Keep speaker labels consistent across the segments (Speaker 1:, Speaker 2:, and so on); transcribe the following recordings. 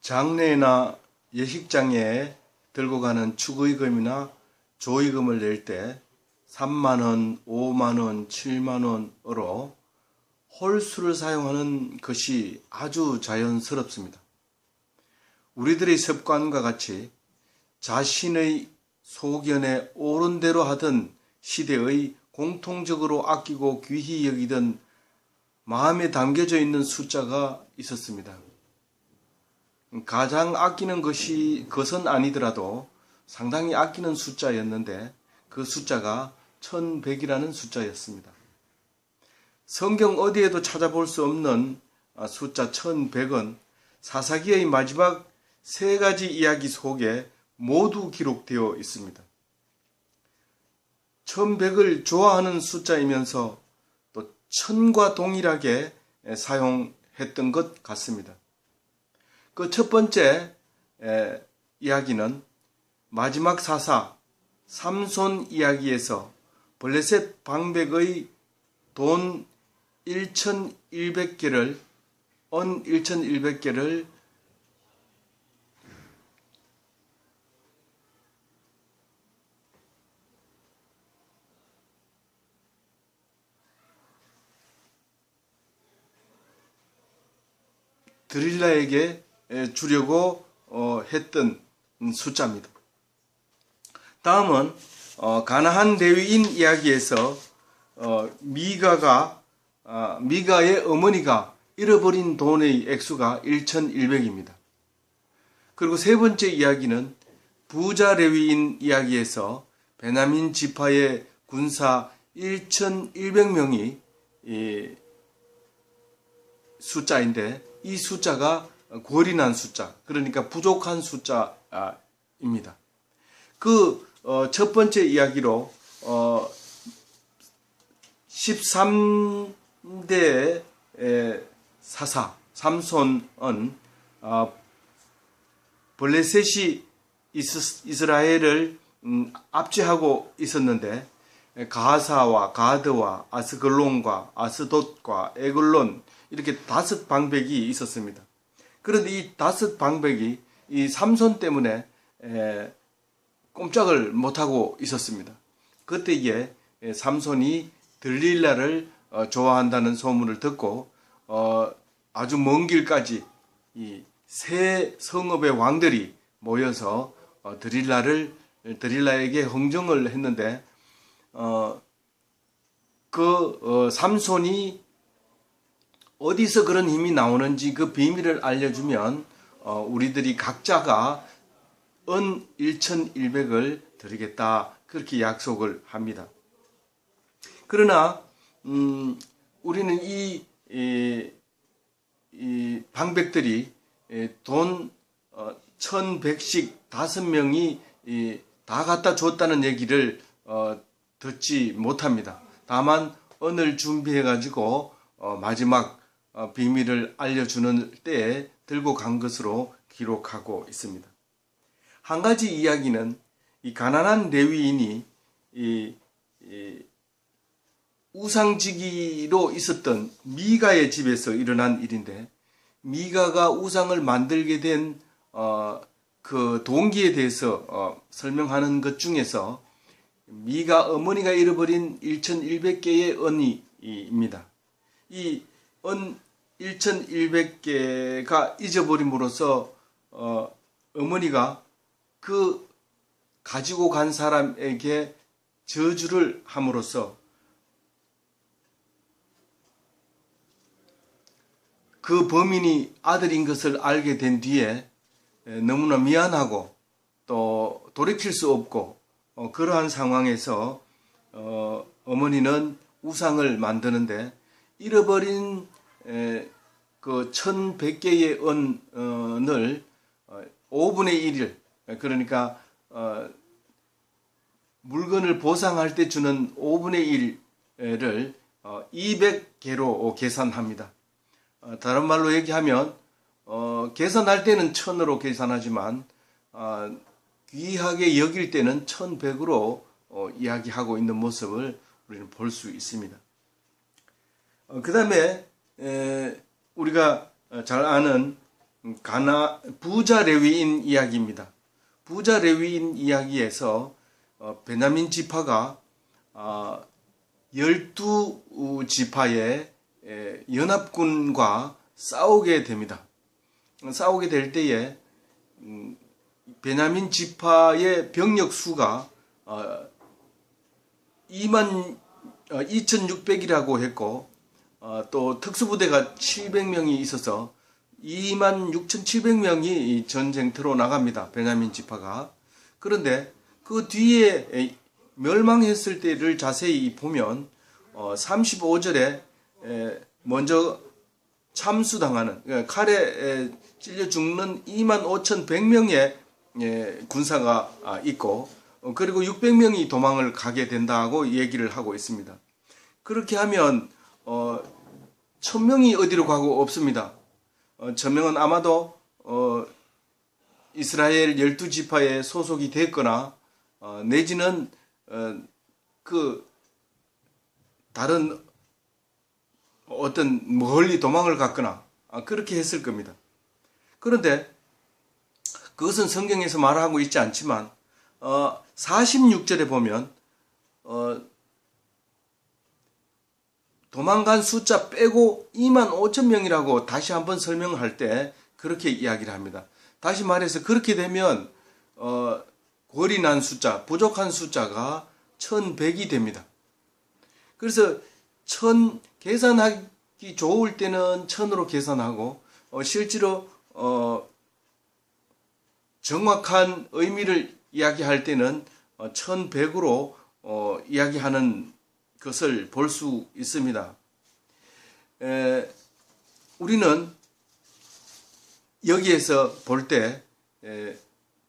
Speaker 1: 장례나 예식장에 들고 가는 축의금이나 조의금을 낼 때 3만원, 5만원, 7만원으로 홀수를 사용하는 것이 아주 자연스럽습니다. 우리들의 습관과 같이 자신의 소견에 옳은 대로 하던 시대의 공통적으로 아끼고 귀히 여기던 마음에 담겨져 있는 숫자가 있었습니다. 가장 아끼는 것이 것은 아니더라도 상당히 아끼는 숫자였는데 그 숫자가 1100이라는 숫자였습니다. 성경 어디에도 찾아볼 수 없는 아, 숫자 1100은 사사기의 마지막 세 가지 이야기 속에 모두 기록되어 있습니다. 1100을 좋아하는 숫자이면서 또 천과 동일하게 사용했던 것 같습니다. 그 첫 번째 에, 이야기는 마지막 사사 삼손 이야기에서 블레셋 방백의 돈 1100개를 언 1100개를 드릴라에게 주려고 어, 했던 숫자입니다. 다음은 어, 가나한 대위인 이야기에서 어, 미가가 아, 미가의 어머니가 잃어버린 돈의 액수가 1,100입니다. 그리고 세 번째 이야기는 부자 레위인 이야기에서 베나민 지파의 군사 1,100명이 숫자인데 이 숫자가 고리난 숫자, 그러니까 부족한 숫자입니다. 그 첫 번째 이야기로 13대 사사 삼손은 어, 블레셋이 이스라엘을 음, 압제하고 있었는데 가사와 가드와 아스글론과 아스돗과 에글론 이렇게 다섯 방백이 있었습니다. 그런데 이 다섯 방백이 이 삼손 때문에 에, 꼼짝을 못하고 있었습니다. 그때에 삼손이 들릴라를 어, 좋아한다는 소문을 듣고 어, 아주 먼 길까지 이 세 성읍의 왕들이 모여서 어, 드릴라를 드릴라에게 흥정을 했는데 어, 그 어, 삼손이 어디서 그런 힘이 나오는지 그 비밀을 알려주면 어, 우리들이 각자가 은 1,100을 드리겠다 그렇게 약속을 합니다. 그러나 음, 우리는 이, 이, 이 방백들이 돈 어, 1,100씩 다섯 명이 이, 다 갖다 줬다는 얘기를 어, 듣지 못합니다. 다만 언을 준비해 가지고 어, 마지막 어, 비밀을 알려주는 때에 들고 간 것으로 기록하고 있습니다. 한 가지 이야기는 이 가난한 레위인이 이, 이 우상지기로 있었던 미가의 집에서 일어난 일인데 미가가 우상을 만들게 된 어, 그 동기에 대해서 어, 설명하는 것 중에서 미가 어머니가 잃어버린 1,100개의 언니입니다. 이 은 1,100개가 잊어버림으로써 어, 어머니가 그 가지고 간 사람에게 저주를 함으로써 그 범인이 아들인 것을 알게 된 뒤에 너무나 미안하고 또 돌이킬 수 없고 어, 그러한 상황에서 어, 어머니는 우상을 만드는데 잃어버린 그 1100개의 은을 5분의 1을 그러니까 어, 물건을 보상할 때 주는 5분의 1을 200개로 계산합니다. 어, 다른 말로 얘기하면 어, 계산할 때는 천으로 계산하지만 어, 귀하게 여길 때는 천백으로 어, 이야기하고 있는 모습을 우리는 볼 수 있습니다. 어, 그 다음에 우리가 잘 아는 음, 가나 부자 레위인 이야기입니다. 부자 레위인 이야기에서 어, 베냐민 지파가 아, 열두 지파의 에, 연합군과 싸우게 됩니다. 싸우게 될 때에 음, 베냐민 지파의 병력 수가 어, 2만 2,600이라고 했고 어, 또 특수부대가 700명이 있어서 2만 6,700명이 전쟁터로 나갑니다. 베냐민 지파가. 그런데 그 뒤에 에, 멸망했을 때를 자세히 보면 어, 35절에 에, 먼저 참수당하는 예, 칼에 에, 찔려 죽는 2만 5,100명의 예, 군사가 아, 있고 어, 그리고 600명이 도망을 가게 된다고 얘기를 하고 있습니다. 그렇게 하면 어, 1000명이 어디로 가고 없습니다. 어, 1000명은 아마도 어, 이스라엘 12지파에 소속이 됐거나 어, 내지는 어, 그 다른 어떤 멀리 도망을 갔거나 아, 그렇게 했을 겁니다. 그런데 그것은 성경에서 말하고 있지 않지만 어, 46절에 보면 어, 도망간 숫자 빼고 2만 5천 명이라고 다시 한번 설명할 때 그렇게 이야기를 합니다. 다시 말해서 그렇게 되면 어, 골이 난 숫자, 부족한 숫자가 1100이 됩니다. 그래서 천 계산하기 좋을 때는 천으로 계산하고 어, 실제로 어, 정확한 의미를 이야기할 때는 어, 1100으로 어, 이야기하는 것을 볼 수 있습니다. 에, 우리는 여기에서 볼 때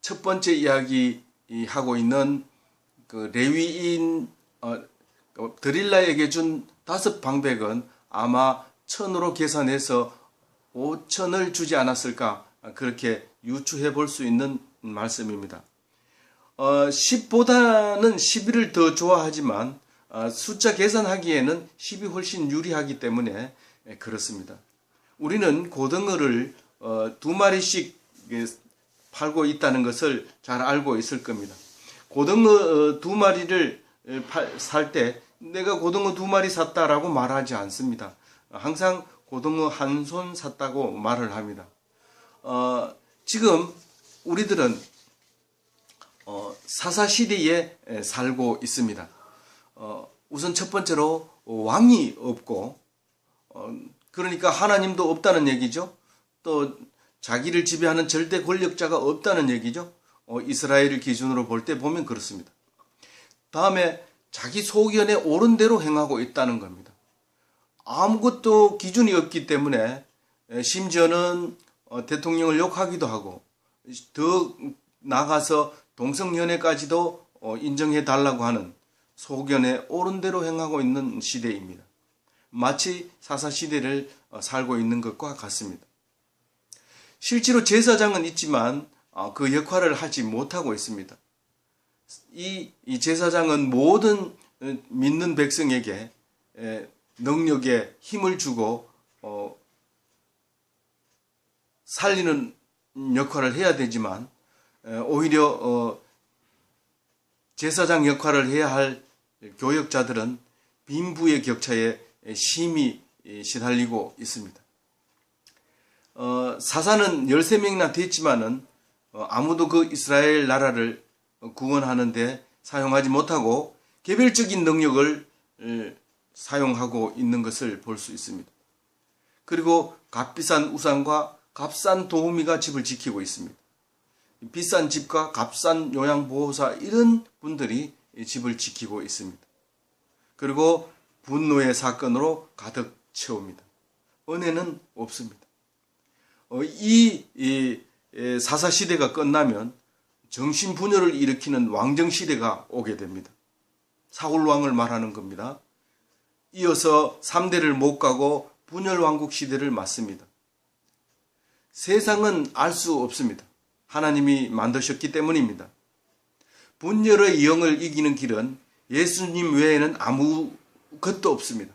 Speaker 1: 첫 번째 이야기 하고 있는 그 레위인 어, 어, 드릴라에게 준 다섯 방백은 아마 천으로 계산해서 오천을 주지 않았을까 그렇게 유추해 볼 수 있는 말씀입니다. 어, 10보다는 11을 더 좋아하지만 어, 숫자 계산하기에는 10이 훨씬 유리하기 때문에 예, 그렇습니다. 우리는 고등어를 어, 두 마리씩 예, 팔고 있다는 것을 잘 알고 있을 겁니다. 고등어 어, 두 마리를 살 때 내가 고등어 두 마리 샀다라고 말하지 않습니다. 항상 고등어 한 손 샀다고 말을 합니다. 어, 지금 우리들은 어, 사사 시대에 살고 있습니다. 어, 우선 첫 번째로 왕이 없고 어, 그러니까 하나님도 없다는 얘기죠. 또 자기를 지배하는 절대 권력자가 없다는 얘기죠. 어, 이스라엘을 기준으로 볼 때 보면 그렇습니다. 다음에 자기 소견에 옳은 대로 행하고 있다는 겁니다. 아무것도 기준이 없기 때문에 심지어는 어, 대통령을 욕하기도 하고 더 나가서 동성연애까지도 어, 인정해 달라고 하는 소견에 옳은 대로 행하고 있는 시대입니다. 마치 사사 시대를 어, 살고 있는 것과 같습니다. 실제로 제사장은 있지만 그 역할을 하지 못하고 있습니다. 이, 이 제사장은 모든 믿는 백성에게 능력에 힘을 주고 어, 살리는 역할을 해야 되지만 오히려 어, 제사장 역할을 해야 할 교역자들은 빈부의 격차에 심히 시달리고 있습니다. 어, 사사는 13명이나 됐지만은 어, 아무도 그 이스라엘 나라를 구원하는데 사용하지 못하고 개별적인 능력을 사용하고 있는 것을 볼 수 있습니다. 그리고 값비싼 우산과 값싼 도우미가 집을 지키고 있습니다. 비싼 집과 값싼 요양보호사 이런 분들이 집을 지키고 있습니다. 그리고 분노의 사건으로 가득 채웁니다. 은혜는 없습니다. 어, 이, 이 사사 시대가 끝나면 정신 분열을 일으키는 왕정 시대가 오게 됩니다. 사울 왕을 말하는 겁니다. 이어서 3대를 못 가고 분열 왕국 시대를 맞습니다. 세상은 알 수 없습니다. 하나님이 만드셨기 때문입니다. 분열의 영을 이기는 길은 예수님 외에는 아무것도 없습니다.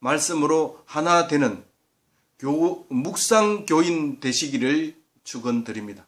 Speaker 1: 말씀으로 하나 되는 교, 묵상 교인 되시기를 축원드립니다.